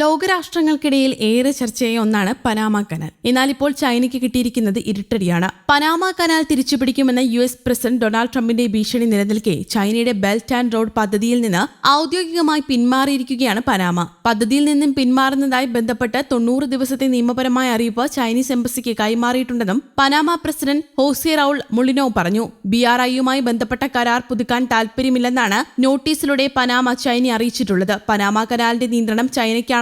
ലോകരാഷ്ട്രങ്ങൾക്കിടയിൽ ഏറെ ചർച്ചയായ ഒന്നാണ് Panama canal. എന്നാൽ ഇപ്പോൾ ചൈനയ്ക്ക് കിട്ടിയിരിക്കുന്നത് ഇരുട്ടടിയാണ്. പനാമ കനാൽ തിരിച്ചുപിടിക്കുമെന്ന യു എസ് പ്രസിഡന്റ് ഡൊണാൾഡ് ട്രംപിന്റെ ഭീഷണി നിലനിൽക്കെ ചൈനയുടെ ബെൽറ്റ് ആൻഡ് റോഡ് പദ്ധതിയിൽ നിന്ന് ഔദ്യോഗികമായി പിന്മാറിയിരിക്കുകയാണ് പനാമ. പദ്ധതിയിൽ നിന്നും പിന്മാറുന്നതായി ബന്ധപ്പെട്ട് തൊണ്ണൂറ് ദിവസത്തെ നിയമപരമായ അറിയിപ്പ് ചൈനീസ് എംബസിക്ക് കൈമാറിയിട്ടുണ്ടെന്നും Panama president Jose Raul Mulino പറഞ്ഞു. ബി ആർ ഐയുമായി ബന്ധപ്പെട്ട കരാർ പുതുക്കാൻ താൽപര്യമില്ലെന്നാണ് നോട്ടീസിലൂടെ പനാമ ചൈനയെ അറിയിച്ചിട്ടുള്ളത്. പനാമ കനാലിന്റെ നിയന്ത്രണം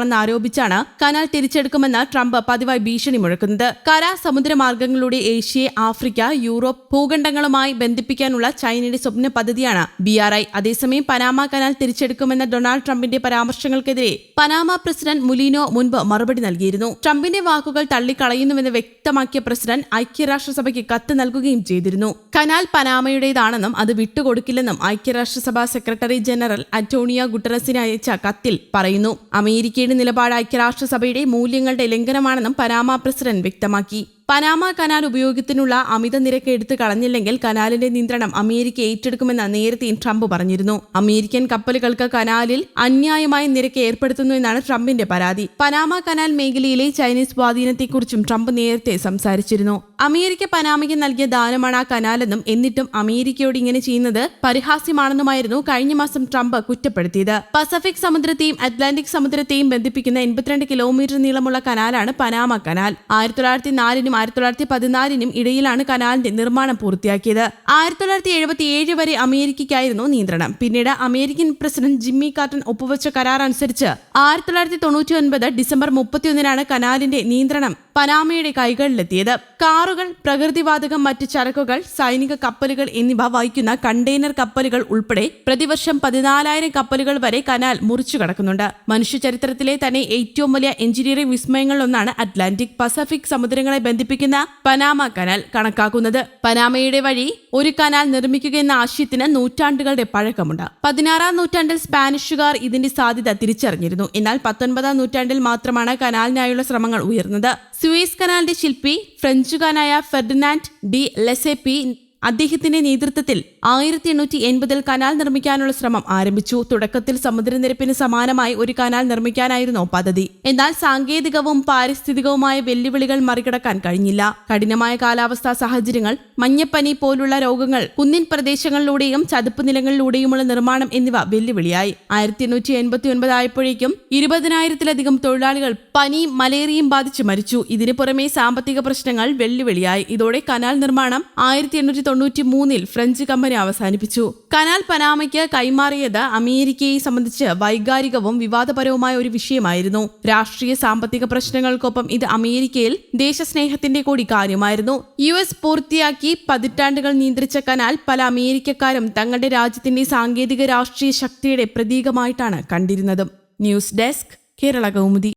ചൈനയ്ക്കാണെന്ന് ആരോപിച്ചാണ് കനാൽ തിരിച്ചെടുക്കുമെന്ന് ട്രംപ് പതിവായി ഭീഷണി മുഴക്കുന്നത്. കര സമുദ്രമാർഗങ്ങളിലൂടെ ഏഷ്യയെ ആഫ്രിക്ക യൂറോപ്പ് ഭൂഖണ്ഡങ്ങളുമായി ബന്ധിപ്പിക്കാനുള്ള ചൈനയുടെ സ്വപ്ന പദ്ധതിയാണ് ബി ആർ ഐ. അതേസമയം പനാമ കനാൽ തിരിച്ചെടുക്കുമെന്ന ഡൊണാൾഡ് ട്രംപിന്റെ പരാമർശങ്ങൾക്കെതിരെ പനാമ പ്രസിഡന്റ് മുലീനോ മുൻപ് മറുപടി നൽകിയിരുന്നു. ട്രംപിന്റെ വാക്കുകൾ തള്ളിക്കളയുന്നുവെന്ന് വ്യക്തമാക്കിയ പ്രസിഡന്റ് ഐക്യരാഷ്ട്രസഭയ്ക്ക് കത്ത് നൽകുകയും ചെയ്തിരുന്നു. കനാൽ പനാമയുടേതാണെന്നും അത് വിട്ടുകൊടുക്കില്ലെന്നും ഐക്യരാഷ്ട്രസഭ സെക്രട്ടറി ജനറൽ അന്റോണിയോ ഗുട്ടറസിന് അയച്ച കത്തിൽ പറയുന്നു. അമേരിക്കയുടെ നിലപാട് ഐക്യരാഷ്ട്രസഭയുടെ മൂല്യങ്ങളുടെ ലംഘനമാണെന്നും പനാമ പ്രസിഡന്റ് വ്യക്തമാക്കി. പനാമ കനാൽ ഉപയോഗത്തിനുള്ള അമിത നിരക്ക് എടുത്തു കളഞ്ഞില്ലെങ്കിൽ കനാലിന്റെ നിയന്ത്രണം അമേരിക്ക ഏറ്റെടുക്കുമെന്ന് നേരത്തെയും ട്രംപ് പറഞ്ഞിരുന്നു. അമേരിക്കൻ കപ്പലുകൾക്ക് കനാലിൽ അന്യായമായ നിരക്ക് ഏർപ്പെടുത്തുന്നു എന്നാണ് ട്രംപിന്റെ പരാതി. പനാമ കനാൽ മേഖലയിലെ ചൈനീസ് സ്വാധീനത്തെക്കുറിച്ചും ട്രംപ് നേരത്തെ സംസാരിച്ചിരുന്നു. അമേരിക്ക പനാമയ്ക്ക് നൽകിയ ദാനമാണ് ആ കനാലെന്നും എന്നിട്ടും അമേരിക്കയോട് ഇങ്ങനെ ചെയ്യുന്നത് പരിഹാസ്യമാണെന്നുമായിരുന്നു കഴിഞ്ഞ മാസം ട്രംപ് കുറ്റപ്പെടുത്തിയത്. പസഫിക് സമുദ്രത്തെയും അറ്റ്ലാന്റിക് സമുദ്രത്തെയും ബന്ധിപ്പിക്കുന്ന എൺപത്തിരണ്ട് കിലോമീറ്റർ നീളമുള്ള കനാലാണ് പനാമ കനാൽ. ആയിരത്തി തൊള്ളായിരത്തി നാലിനും ആയിരത്തി തൊള്ളായിരത്തി പതിനാലിനും ഇടയിലാണ് കനാലിന്റെ നിർമ്മാണം പൂർത്തിയാക്കിയത്. ആയിരത്തി തൊള്ളായിരത്തി എഴുപത്തി ഏഴ് വരെ അമേരിക്കയ്ക്കായിരുന്നു നിയന്ത്രണം. പിന്നീട് അമേരിക്കൻ പ്രസിഡന്റ് ജിമ്മി കാർട്ടൺ ഒപ്പുവെച്ച കരാർ അനുസരിച്ച് ആയിരത്തി തൊള്ളായിരത്തി തൊണ്ണൂറ്റി ഒൻപത് ഡിസംബർ മുപ്പത്തിയൊന്നിനാണ് കനാലിന്റെ നിയന്ത്രണം പനാമയുടെ കൈകളിലെത്തിയത്. കാറുകൾ പ്രകൃതിവാതകം മറ്റ് ചരക്കുകൾ സൈനിക കപ്പലുകൾ എന്നിവ വഹിക്കുന്ന കണ്ടെയ്നർ കപ്പലുകൾ ഉൾപ്പെടെ പ്രതിവർഷം പതിനാലായിരം കപ്പലുകൾ വരെ കനാൽ മുറിച്ചു കടക്കുന്നുണ്ട്. മനുഷ്യ ചരിത്രത്തിലെ തന്നെ ഏറ്റവും വലിയ എഞ്ചിനീയറിംഗ് വിസ്മയങ്ങളിലൊന്നാണ് അറ്റ്ലാന്റിക് പസഫിക് സമുദ്രങ്ങളെ ബന്ധിപ്പിക്കുന്ന പനാമ കനാൽ കണക്കാക്കുന്നത്. പനാമയുടെ വഴി ഒരു കനാൽ നിർമ്മിക്കുക എന്ന ആശയത്തിന് നൂറ്റാണ്ടുകളുടെ പഴക്കമുണ്ട്. പതിനാറാം നൂറ്റാണ്ടിൽ സ്പാനിഷുകാർ ഇതിന്റെ സാധ്യത തിരിച്ചറിഞ്ഞിരുന്നു. എന്നാൽ പത്തൊൻപതാം നൂറ്റാണ്ടിൽ മാത്രമാണ് കനാലിനായുള്ള ശ്രമങ്ങൾ ഉയർന്നത്. സുവേസ് കനാലിന്റെ ശില്പി ഫ്രഞ്ചുകാരനായ ഫെർഡിനാൻഡ് ഡി ലെസെപ്പി അദ്ദേഹത്തിന്റെ നേതൃത്വത്തിൽ ആയിരത്തി എണ്ണൂറ്റി എൺപതിൽ കനാൽ നിർമ്മിക്കാനുള്ള ശ്രമം ആരംഭിച്ചു. തുടക്കത്തിൽ സമുദ്രനിരപ്പിന് സമാനമായി ഒരു കനാൽ നിർമ്മിക്കാനായിരുന്നു പദ്ധതി. എന്നാൽ സാങ്കേതികവും പാരിസ്ഥിതികവുമായ വെല്ലുവിളികൾ മറികടക്കാൻ കഴിഞ്ഞില്ല. കഠിനമായ കാലാവസ്ഥാ സാഹചര്യങ്ങൾ മഞ്ഞപ്പനി പോലുള്ള രോഗങ്ങൾ കുന്നിൻ പ്രദേശങ്ങളിലൂടെയും ചതുപ്പ് നിലങ്ങളിലൂടെയുമുള്ള നിർമ്മാണം എന്നിവ വെല്ലുവിളിയായി. ആയിരത്തി എണ്ണൂറ്റി എൺപത്തി ഒൻപത് ആയപ്പോഴേക്കും ഇരുപതിനായിരത്തിലധികം തൊഴിലാളികൾ പനി മലേറിയയും ബാധിച്ച് മരിച്ചു. ഇതിനു പുറമെ സാമ്പത്തിക പ്രശ്നങ്ങൾ വെല്ലുവിളിയായി. ഇതോടെ കനാൽ നിർമ്മാണം ആയിരത്തി തൊണ്ണൂറ്റി മൂന്നിൽ ഫ്രഞ്ച് കമ്പനി അവസാനിപ്പിച്ചു. കനാൽ പനാമയ്ക്ക് കൈമാറിയത് അമേരിക്കയെ സംബന്ധിച്ച് വൈകാരികവും വിവാദപരവുമായ ഒരു വിഷയമായിരുന്നു. രാഷ്ട്രീയ സാമ്പത്തിക പ്രശ്നങ്ങൾക്കൊപ്പം ഇത് അമേരിക്കയിൽ ദേശസ്നേഹത്തിന്റെ കൂടി കാര്യമായിരുന്നു. യു എസ് പൂർത്തിയാക്കി പതിറ്റാണ്ടുകൾ നിയന്ത്രിച്ച കനാൽ പല അമേരിക്കക്കാരും തങ്ങളുടെ രാജ്യത്തിന്റെ സാങ്കേതിക രാഷ്ട്രീയ ശക്തിയുടെ പ്രതീകമായിട്ടാണ് കണ്ടിരുന്നത്. News desk Kerala Kaumudi.